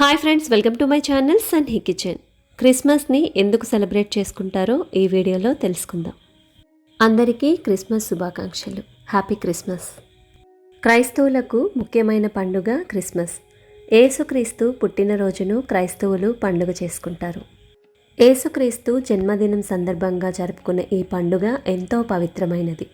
Hi friends welcome to my channel సన్హీ kitchen క్రిస్మస్ని ఎందుకు celebrate చేసుకుంటారో ఈ వీడియోలో తెలుసుకుందాం. అందరికీ క్రిస్మస్ శుభాకాంక్షలు. హ్యాపీ క్రిస్మస్ క్రైస్తవులకు ముఖ్యమైన పండుగ క్రిస్మస్ ఏసుక్రీస్తు పుట్టినరోజును క్రైస్తవులు పండుగ చేసుకుంటారు. ఏసుక్రీస్తు జన్మదినం సందర్భంగా జరుపుకునే ఈ పండుగ ఎంతో పవిత్రమైనది.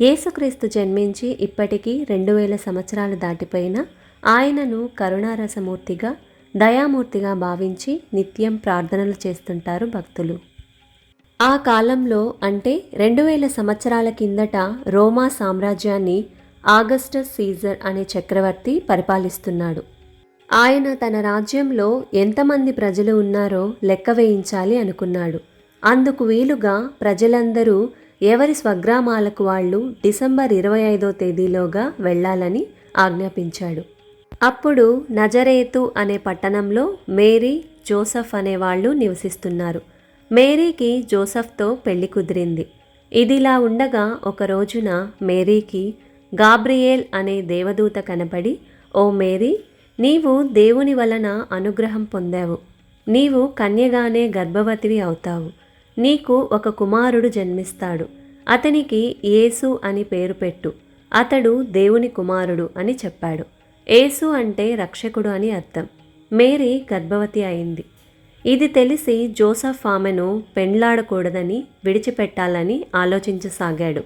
ఏసుక్రీస్తు జన్మించి ఇప్పటికీ రెండు వేల సంవత్సరాలు దాటిపోయిన ఆయనను కరుణారసమూర్తిగా దయామూర్తిగా భావించి నిత్యం ప్రార్థనలు చేస్తుంటారు భక్తులు. ఆ కాలంలో అంటే రెండు వేల సంవత్సరాల కిందట రోమా సామ్రాజ్యాన్ని ఆగస్టస్ సీజర్ అనే చక్రవర్తి పరిపాలిస్తున్నాడు. ఆయన తన రాజ్యంలో ఎంతమంది ప్రజలు ఉన్నారో లెక్క వేయించాలి అనుకున్నాడు. అందుకు వీలుగా ప్రజలందరూ ఎవరి స్వగ్రామాలకు వాళ్ళు డిసెంబర్ ఇరవై ఐదో తేదీలోగా వెళ్ళాలని ఆజ్ఞాపించాడు. అప్పుడు నజరేతు అనే పట్టణంలో మేరీ జోసఫ్ అనేవాళ్ళు నివసిస్తున్నారు. మేరీకి జోసఫ్తో పెళ్ళి కుదిరింది. ఇదిలా ఉండగా ఒక రోజున మేరీకి గాబ్రియేల్ అనే దేవదూత కనపడి ఓ మేరీ నీవు దేవుని వలన అనుగ్రహం పొందావు. నీవు కన్యగానే గర్భవతివి అవుతావు. నీకు ఒక కుమారుడు జన్మిస్తాడు. అతనికి యేసు అని పేరు పెట్టు. అతడు దేవుని కుమారుడు అని చెప్పాడు. ఏసు అంటే రక్షకుడు అని అర్థం. మేరీ గర్భవతి అయింది. ఇది తెలిసి జోసఫ్ ఆమెను పెండ్లాడకూడదని విడిచిపెట్టాలని ఆలోచించసాగాడు.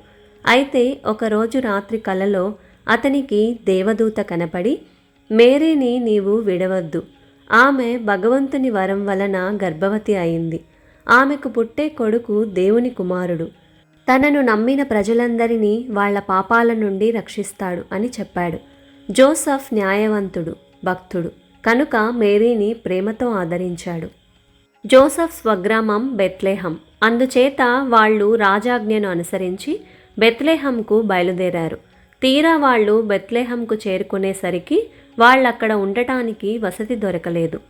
అయితే ఒకరోజు రాత్రి కలలో అతనికి దేవదూత కనపడి మేరీని నీవు విడవద్దు. ఆమె భగవంతుని వరం వలన గర్భవతి అయింది. ఆమెకు పుట్టే కొడుకు దేవుని కుమారుడు. తనను నమ్మిన ప్రజలందరినీ వాళ్ళ పాపాల నుండి రక్షిస్తాడు అని చెప్పాడు. జోసఫ్ న్యాయవంతుడు భక్తుడు. కనుక మేరీని ప్రేమతో ఆదరించాడు. జోసఫ్ స్వగ్రామం బెత్లేహం. అందుచేత వాళ్ళు రాజాజ్ఞను అనుసరించి బెత్లేహంకు బయలుదేరారు. తీరా వాళ్ళు బెత్లేహంకు చేరుకునేసరికి వాళ్ళక్కడ ఉండటానికి వసతి దొరకలేదు.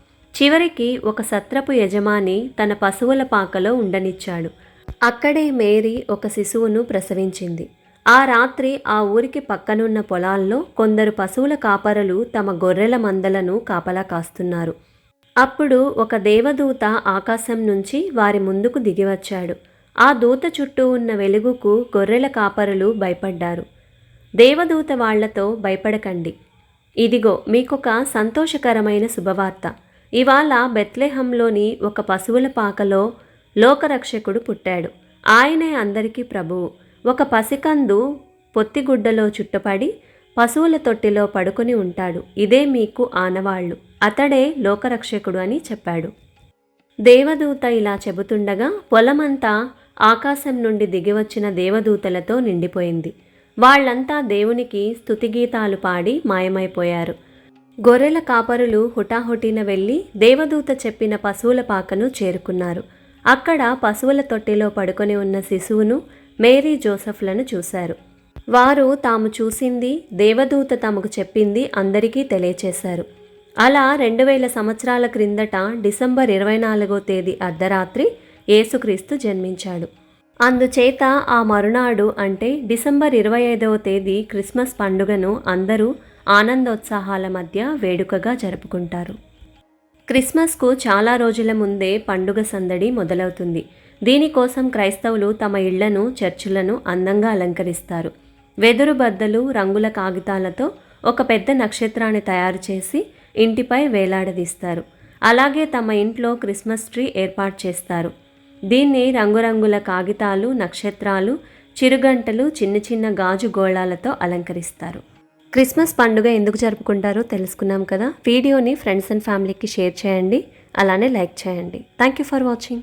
చివరికి ఒక సత్రపు యజమాని తన పశువుల పాకలో ఉండనిచ్చాడు. అక్కడే మేరీ ఒక శిశువును ప్రసవించింది. ఆ రాత్రి ఆ ఊరికి పక్కనున్న పొలాల్లో కొందరు పశువుల కాపరులు తమ గొర్రెల మందలను కాపలా కాస్తున్నారు. అప్పుడు ఒక దేవదూత ఆకాశం నుంచి వారి ముందుకు దిగివచ్చాడు. ఆ దూత చుట్టూ ఉన్న వెలుగుకు గొర్రెల కాపరులు భయపడ్డారు. దేవదూత వాళ్ళతో భయపడకండి. ఇదిగో మీకొక సంతోషకరమైన శుభవార్త. ఇవాళ బెత్లెహంలోని ఒక పశువుల పాకలో లోకరక్షకుడు పుట్టాడు. ఆయనే అందరికీ ప్రభువు. ఒక పసికందు పొత్తిగుడ్డలో చుట్టపడి పశువుల తొట్టిలో పడుకొని ఉంటాడు. ఇదే మీకు ఆనవాళ్ళు. అతడే లోకరక్షకుడు అని చెప్పాడు. దేవదూత ఇలా చెబుతుండగా పొలమంతా ఆకాశం నుండి దిగివచ్చిన దేవదూతలతో నిండిపోయింది. వాళ్ళంతా దేవునికి స్థుతిగీతాలు పాడి మాయమైపోయారు. గొర్రెల కాపరులు హుటాహుటిన వెళ్ళి దేవదూత చెప్పిన పశువుల పాకను చేరుకున్నారు. అక్కడ పశువుల తొట్టిలో పడుకొని ఉన్న శిశువును మేరీ జోసఫ్లను చూశారు. వారు తాము చూసింది దేవదూత తమకు చెప్పింది అందరికీ తెలియచేశారు. అలా రెండు వేల సంవత్సరాల క్రిందట డిసెంబర్ ఇరవై నాలుగో తేదీ అర్ధరాత్రి యేసుక్రీస్తు జన్మించాడు. అందుచేత ఆ మరునాడు అంటే డిసెంబర్ ఇరవై ఐదవ తేదీ క్రిస్మస్ పండుగను అందరూ ఆనందోత్సాహాల మధ్య వేడుకగా జరుపుకుంటారు. క్రిస్మస్కు చాలా రోజుల ముందే పండుగ సందడి మొదలవుతుంది. దీనికోసం క్రైస్తవులు తమ ఇళ్ళను చర్చులను అందంగా అలంకరిస్తారు. వెదురు బద్దలు రంగుల కాగితాలతో ఒక పెద్ద నక్షత్రాన్ని తయారు చేసి ఇంటిపై వేలాడదీస్తారు. అలాగే తమ ఇంట్లో క్రిస్మస్ ట్రీ ఏర్పాటు చేస్తారు. దీన్ని రంగురంగుల కాగితాలు నక్షత్రాలు చిరుగంటలు చిన్న చిన్న గాజు గోళాలతో అలంకరిస్తారు. క్రిస్మస్ పండుగ ఎందుకు జరుపుకుంటారో తెలుసుకున్నాం కదా? వీడియోని ఫ్రెండ్స్ అండ్ ఫ్యామిలీకి షేర్ చేయండి. అలానే లైక్ చేయండి. Thank you for watching.